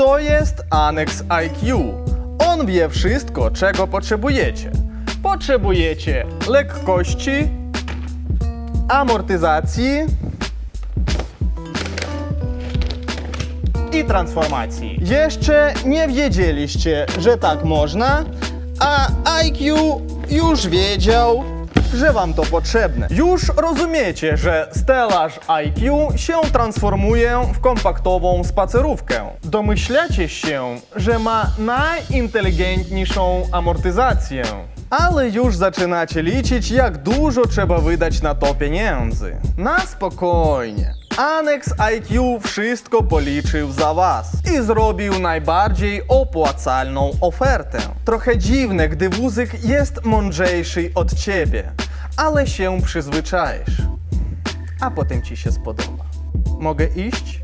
To jest Annex IQ. On wie wszystko, czego potrzebujecie. Potrzebujecie lekkości, amortyzacji i transformacji. Jeszcze nie wiedzieliście, że tak można, a IQ już wiedział, że wam to potrzebne. Już rozumiecie, że stelaż IQ się transformuje w kompaktową spacerówkę. Domyślacie się, że ma najinteligentniejszą amortyzację. Ale już zaczynacie liczyć, jak dużo trzeba wydać na to pieniędzy. Na spokojnie. Annex IQ wszystko policzył za was i zrobił najbardziej opłacalną ofertę. Trochę dziwne, gdy wózek jest mądrzejszy od ciebie, ale się przyzwyczaisz. A potem ci się spodoba. Mogę iść?